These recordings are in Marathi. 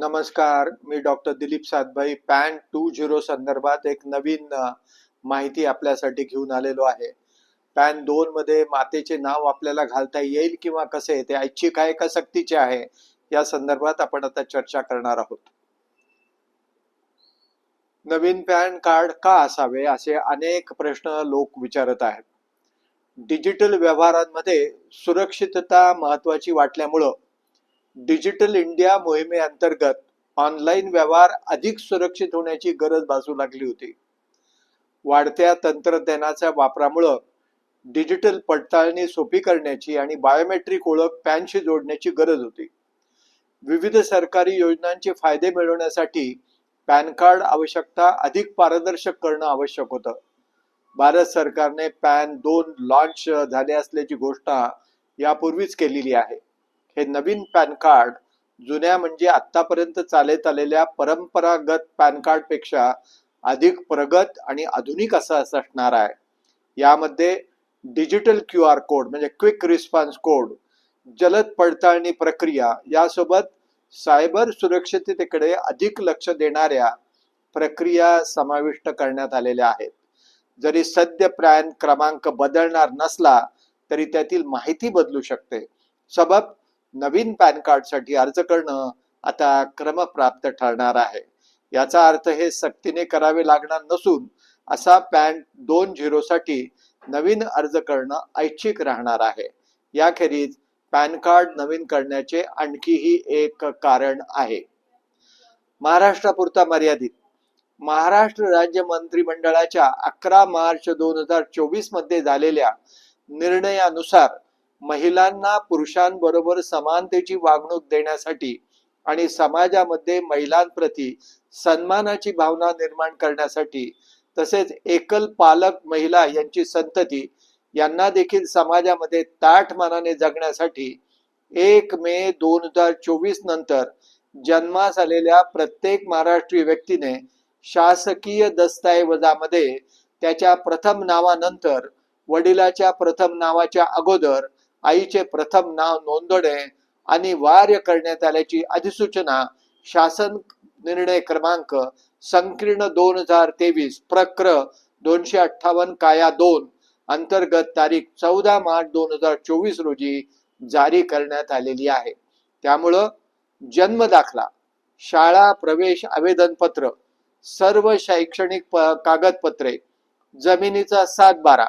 नमस्कार मी doctor Dilip Satbhai PAN two zero संदर्भात एक नवीन माहिती आपल्यासाठी घेऊन आलेलो आहे. पॅन दोन मध्ये मातेचे नाव आपल्याला घालता येईल किंवा कसे? ते ऐच्छिक आहे का सक्तीचे आहे? या संदर्भात आपण आता चर्चा करणार आहोत. नवीन पॅन कार्ड का असावे असे अनेक प्रश्न लोक विचारत आहेत. डिजिटल व्यवहारांमध्ये सुरक्षितता महत्वाची वाटल्यामुळं डिजिटल इंडिया मोहिमेअंतर्गत ऑनलाईन व्यवहार अधिक सुरक्षित होण्याची गरज भासू लागली होती. वाढत्या तंत्रज्ञानाच्या वापरामुळं डिजिटल पडताळणी सोपी करण्याची आणि बायोमेट्रिक ओळख पॅनशी जोडण्याची गरज होती. विविध सरकारी योजनांचे फायदे मिळवण्यासाठी पॅन कार्ड आवश्यकता अधिक पारदर्शक करणं आवश्यक होतं. भारत सरकारने पॅन दोन लॉन्च झाले असल्याची घोषणा यापूर्वीच केलेली आहे. हे नवीन पॅन कार्ड जुन्या म्हणजे आतापर्यंत चालत आलेल्या परंपरागत पॅन कार्डपेक्षा अधिक प्रगत आणि आधुनिक असं असणार आहे. यामध्ये डिजिटल क्यू आर कोड म्हणजे क्विक रिस्पॉन्स कोड जलद पडताळणी प्रक्रिया यासोबत सायबर सुरक्षिततेकडे अधिक लक्ष देणाऱ्या प्रक्रिया समाविष्ट करण्यात आलेल्या आहेत. जरी सद्य पॅन क्रमांक बदलणार नसला तरी त्यातील माहिती बदलू शकते. सबब नवीन पॅन कार्डसाठी अर्ज करणं आता क्रमप्राप्त ठरणार आहे. याचा अर्थ हे सक्तीने करावे लागणार नसून असा पॅन दोन झिरो साठी नवीन अर्ज करणं ऐच्छिक राहणार आहे. याखेरीज पॅन कार्ड नवीन करण्याचे आणखीही एक कारण आहे. महाराष्ट्रापुरता मर्यादित. महाराष्ट्र राज्य मंत्रिमंडळाच्या अकरा मार्च दोन हजार चोवीसमध्ये झालेल्या निर्णयानुसार महिलांना पुरुषांबरोबर समानतेची वागणूक देण्यासाठी आणि समाजामध्ये महिलांप्रती सन्मानाची भावना निर्माण करण्यासाठी तसेच एकल पालक महिला यांची संतती यांना देखील समाजामध्ये ताठ मानाने जगण्यासाठी एक मे दोन हजार चोवीस नंतर जन्मास आलेल्या प्रत्येक महाराष्ट्रीय व्यक्तीने शासकीय दस्तऐवजामध्ये त्याच्या प्रथम नावानंतर वडिलाच्या प्रथम नावाच्या अगोदर आईचे प्रथम नाव नोंदवणे वार्य करण्यात आल्याची अधिसूचना शासन निर्णय क्रमांक संकीर्ण दोन हजार तेवीस प्रक्र दोनशे अठ्ठावन्न काया दोन अंतर्गत तारीख चौदा मार्च दोन हजार चोवीस रोजी जारी करण्यात आलेली आहे. त्यामुळं जन्म दाखला शाळा प्रवेश आवेदनपत्र सर्व शैक्षणिक कागदपत्रे जमिनीचा सात बारा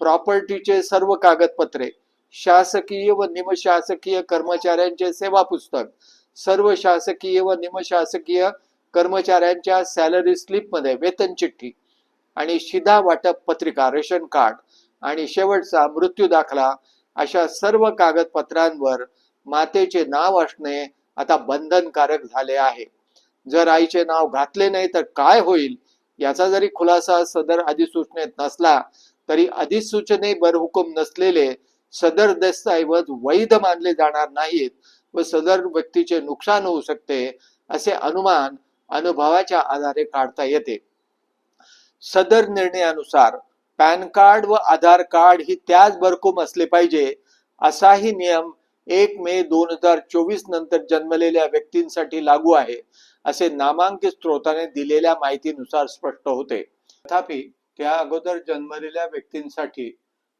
प्रॉपर्टीचे सर्व कागदपत्रे शासकीय व निमशासकीय कर्मचाऱ्यांचे सेवा पुस्तक सर्व शासकीय व निमशासकीय कर्मचाऱ्यांच्या सॅलरी स्लिपमध्ये वेतन चिठ्ठी आणि शिधा वाटप पत्रिका रेशन कार्ड आणि शेवटचा मृत्यू दाखला अशा सर्व कागदपत्रांवर मातेचे नाव असणे आता बंधनकारक झाले आहे. जर आईचे नाव घातले नाही तर काय होईल? याचा जरी खुलासा सदर अधिसूचनेत नसला तरी अधिसूचने बरहुकूम नसलेले सदर दस्तऐवज वैध मानले जाणार नाहीत व सदर व्यक्तीचे नुकसान होऊ शकते असे अनुमान अनुभवाच्या आधारे काढता येते. सदर निर्णयानुसार पॅन कार्ड व आधार कार्ड ही त्याच बरकूम असले पाहिजे असाही नियम एक मे दोन हजार चोवीस नंतर जन्मलेल्या व्यक्तींसाठी लागू आहे असे नामांकित स्त्रोताने दिलेल्या माहितीनुसार स्पष्ट होते. तथापि त्या अगोदर जन्मलेल्या व्यक्तींसाठी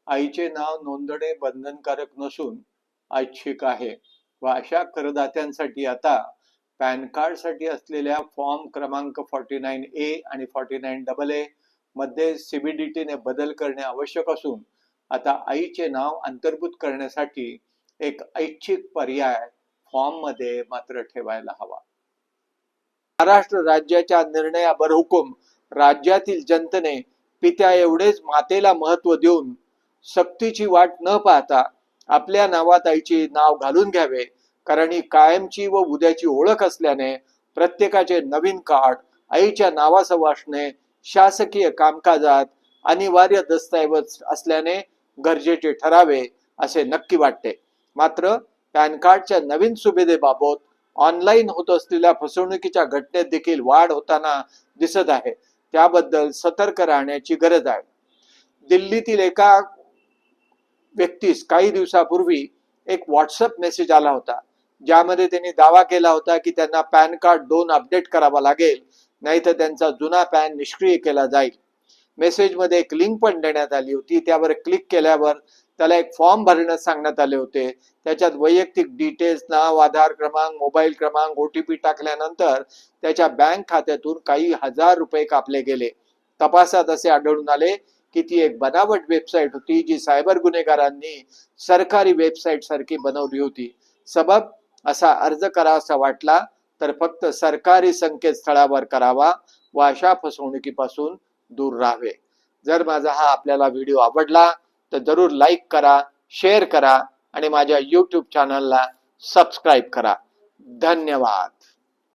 आईचे नाव नोंदणे बंधनकारक नसून ऐच्छिक आहे. व अशा करदात्यांसाठी आता पॅन कार्डसाठी असलेल्या फॉर्म क्रमांक फॉर्टी नाईन ए आणि फॉर्टी नाईन डबल ए मध्ये सीबीडीटीने ने बदल करणे आवश्यक असून आता आईचे नाव अंतर्भूत करण्यासाठी एक ऐच्छिक पर्याय फॉर्ममध्ये मात्र ठेवायला हवा. महाराष्ट्र राज्याच्या निर्णयावर हुकूम राज्यातील जनतेने पित्या एवढेच मातेला महत्त्व देऊन सक्तीची वाट न पाहता आपल्या नावात आईचे नाव घालून घ्यावे. कारण ही कायमची व उद्याची ओळख असल्याने प्रत्येकाचे नवीन कार्ड आईच्या नावासह असणे शासकीय कामकाजात अनिवार्य दस्तऐवज असल्याने गरजेचे ठरावे असे नक्की वाटते. मात्र पॅन कार्डच्या नवीन सुविधेबाबत ऑनलाईन होत असलेल्या फसवणुकीच्या घटनेत देखील वाढ होताना दिसत आहे. त्याबद्दल सतर्क राहण्याची गरज आहे. दिल्लीतील एका व्यक्तीस काही दिवसापूर्वी एक व्हॉट्सअप मेसेज आला होता. ज्यामध्ये त्यांनी दावा केला होता की त्यांना पॅन कार्ड दोन अपडेट करावा लागेल नाहीतर त्यांचा जुना पॅन निष्क्रिय केला जाईल. मेसेजमध्ये एक लिंक पण देण्यात आली होती. त्यावर क्लिक केल्यावर त्याला एक फॉर्म भरण्यास सांगण्यात आले होते. त्याच्यात वैयक्तिक डिटेल्स नाव आधार क्रमांक मोबाईल क्रमांक ओटीपी टाकल्यानंतर त्याच्या बँक खात्यातून काही हजार रुपये कापले गेले. तपासात असे आढळून आले की ती एक बनावट वेबसाईट होती जी सायबर गुन्हेगारांनी सरकारी वेबसाईट सारखी बनवली होती. सबब असा अर्ज करावासा वाटला तर फक्त सरकारी संकेतस्थळावर करावा व अशा फसवणुकीपासून दूर राहावे. जर माझा हा आपल्याला व्हिडिओ आवडला तर जरूर लाईक करा शेअर करा आणि माझ्या यूट्यूब चॅनलला सबस्क्राईब करा. धन्यवाद.